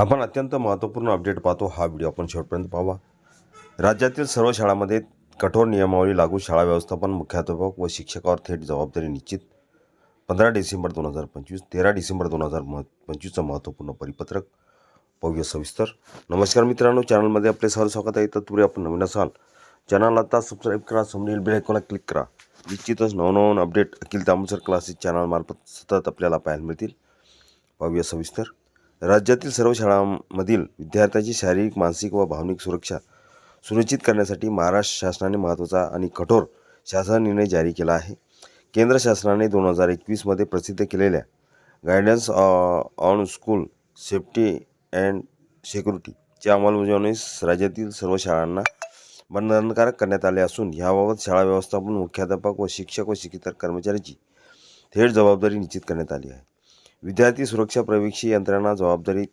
आपण अत्यंत महत्त्वपूर्ण अपडेट पाहतो. हा व्हिडिओ आपण शेवटपर्यंत पाहावा राज्यातील सर्व शाळांमध्ये कठोर नियमावली लागू शाळा व्यवस्थापन मुख्याध्यापक व शिक्षकावर थेट जबाबदारी निश्चित. पंधरा डिसेंबर दोन हजार पंचवीस तेरा डिसेंबर दोन हजार म पंचवीसचं महत्त्वपूर्ण परिपत्रक. पाहूया सविस्तर. नमस्कार मित्रांनो चॅनलमध्ये आपले सहल स्वागत आहे. तत्पूर्वी आपण नवीन असाल चॅनल आता सबस्क्राईब करा समजेल बेल आयकॉनला क्लिक करा. निश्चितच नवनवन अपडेट अखिल तामसर क्लासेस चॅनलमार्फत सतत आपल्याला पाहायला मिळतील. पाहूया सविस्तर. राज्यातील सर्व शाळांमधील विद्यार्थ्यांची शारीरिक मानसिक व भावनिक सुरक्षा सुनिश्चित करण्यासाठी महाराष्ट्र शासनाने महत्त्वाचा आणि कठोर शासन निर्णय जारी केला आहे. केंद्र शासनाने दोन हजार एकवीसमध्ये प्रसिद्ध केलेल्या guidance on school safety and सिक्युरिटीच्या अंमलबजावणीस राज्यातील सर्व शाळांना बंधनकारक करण्यात आले असून याबाबत शाळा व्यवस्थापन मुख्याध्यापक व शिक्षक व शिक्षितर कर्मचाऱ्यांची थेट जबाबदारी निश्चित करण्यात आली आहे. विद्यार्थी सुरक्षा प्रवेक्षी यंत्रणा जबाबदारी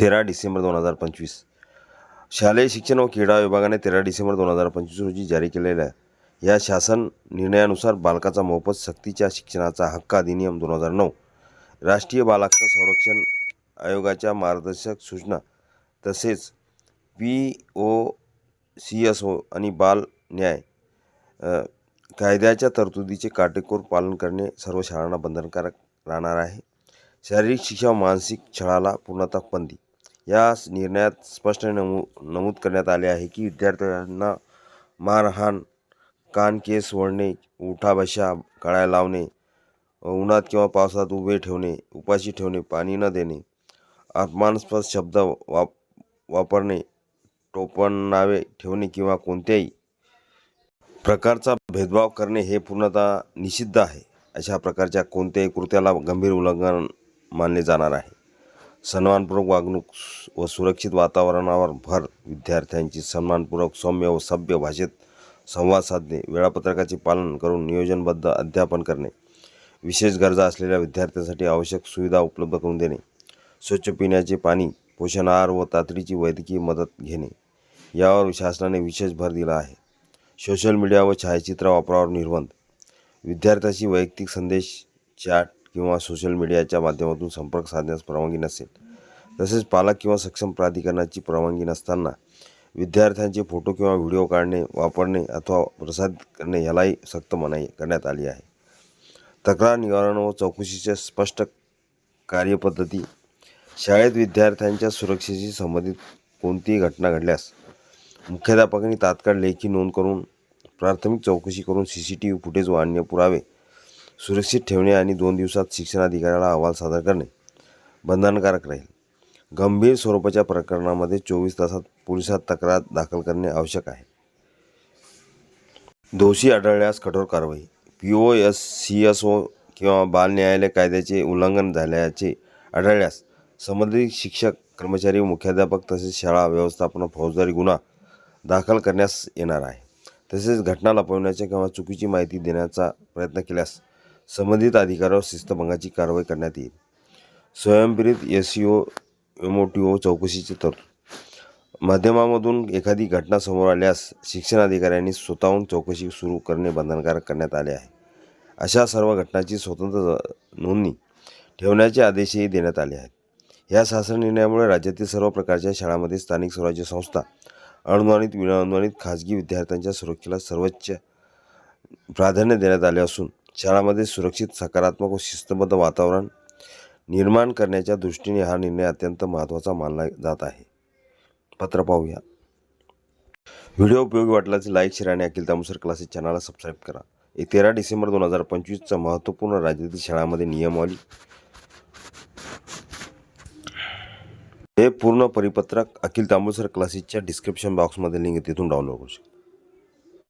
तेरा डिसेंबर दोन हजार पंचवीस. शालेय शिक्षण व क्रीडा विभागाने तेरा डिसेंबर दोन हजार पंचवीस रोजी जारी केलेल्या या शासन निर्णयानुसार बालकाचा मोफत सक्तीच्या शिक्षणाचा हक्क अधिनियम दोन हजार नऊ राष्ट्रीय बालहक्क संरक्षण आयोगाच्या मार्गदर्शक सूचना तसेच P O C S O आणि बाल न्याय कायद्याच्या तरतुदीचे काटेकोर पालन करणे सर्व शाळांना बंधनकारक राहणार आहे. शारीरिक शिक्षा व मानसिक छळाला पूर्णतः बंदी. या निर्णयात स्पष्ट नमू नमूद करण्यात आले आहे की विद्यार्थ्यांना मारहाण कान केस ओढणे उठाबशा कळ्या लावणे उन्हात किंवा पावसात उभे ठेवणे उपाशी ठेवणे पाणी न देणे अपमानास्पद शब्द वाप वापरणे टोपणनावे ठेवणे किंवा कोणत्याही प्रकारचा भेदभाव करणे हे पूर्णतः निषिद्ध आहे. अशा प्रकारच्या कोणत्याही कृत्याला गंभीर उल्लंघन मानले जाणार आहे. सन्मानपूर्वक वागणूक व सुरक्षित वातावरणावर भर विद्यार्थ्यांची सन्मानपूर्वक सौम्य व सभ्य भाषेत संवाद साधणे वेळापत्रकाचे पालन करून नियोजनबद्ध अध्यापन करणे विशेष गरजा असलेल्या विद्यार्थ्यांसाठी आवश्यक सुविधा उपलब्ध करून देणे स्वच्छ पिण्याचे पाणी पोषण आहार व तातडीची वैद्यकीय मदत घेणे यावर शासनाने विशेष भर दिला आहे. सोशल मीडिया व छायाचित्र वापरावर निर्बंध. विद्यार्थ्याशी वैयक्तिक संदेश चॅट किंवा सोशल मीडियाच्या माध्यमातून संपर्क साधण्यास परवानगी नसेल तसेच पालक किंवा सक्षम प्राधिकरणाची परवानगी नसताना विद्यार्थ्यांचे फोटो किंवा व्हिडिओ काढणे वापरणे अथवा प्रसारित करणे यालाही सक्त मनाई करण्यात आली आहे. तक्रार निवारण व चौकशीच्या स्पष्ट कार्यपद्धती. शाळेत विद्यार्थ्यांच्या सुरक्षेशी संबंधित कोणतीही घटना घडल्यास मुख्याध्यापकांनी तात्काळ लेखी नोंद करून प्राथमिक चौकशी करून C C T V footage व अन्य पुरावे सुरक्षित ठेवणे आणि दोन दिवसात शिक्षणाधिकाऱ्याला अहवाल सादर करणे बंधनकारक राहील. गंभीर स्वरूपाच्या प्रकरणामध्ये चोवीस तासात पोलिसात तक्रार दाखल करणे आवश्यक आहे. दोषी आढळल्यास कठोर कारवाई. P O S C S O किंवा बाल न्यायालय कायद्याचे उल्लंघन झाल्याचे आढळल्यास संबंधित शिक्षक कर्मचारी मुख्याध्यापक तसेच शाळा व्यवस्थापन फौजदारी गुन्हा दाखल करण्यास येणार आहे. तसेच घटना लपवण्याच्या किंवा चुकीची माहिती देण्याचा प्रयत्न केल्यास संबंधित अधिकाऱ्यावर शिस्तभंगाची कारवाई करण्यात येईल. स्वयंप्रेरित S C O M O T O चौकशीची तरतूद माध्यमामधून एखादी घटना समोर आल्यास शिक्षण अधिकाऱ्यांनी स्वतःहून चौकशी सुरू करणे बंधनकारक करण्यात आले आहे. अशा सर्व घटनांची स्वतंत्र नोंदणी ठेवण्याचे आदेशही देण्यात आले आहेत. या शासन निर्णयामुळे राज्यातील सर्व प्रकारच्या शाळांमध्ये स्थानिक स्वराज्य संस्था अनुदानित विनाअनुदानित खाजगी विद्यार्थ्यांच्या सुरक्षेला सर्वोच्च प्राधान्य देण्यात आले असून शाळामध्ये सुरक्षित सकारात्मक व शिस्तबद्ध वातावरण निर्माण करण्याच्या दृष्टीने हा निर्णय अत्यंत महत्त्वाचा मानला जात आहे. पत्र पाहूया. व्हिडिओ उपयोगी वाटल्याचे लाईक शेअर आणि अखिल तामुसर क्लासेस चॅनलला सबस्क्राईब करा. तेरा डिसेंबर दोन हजार पंचवीसचा महत्त्वपूर्ण राज्यातील शाळांमध्ये नियमावली हे पूर्ण परिपत्रक अखिल तांबूसर क्लासेसच्या डिस्क्रिप्शन बॉक्समध्ये लिंक तिथून डाउनलोड करू शकता.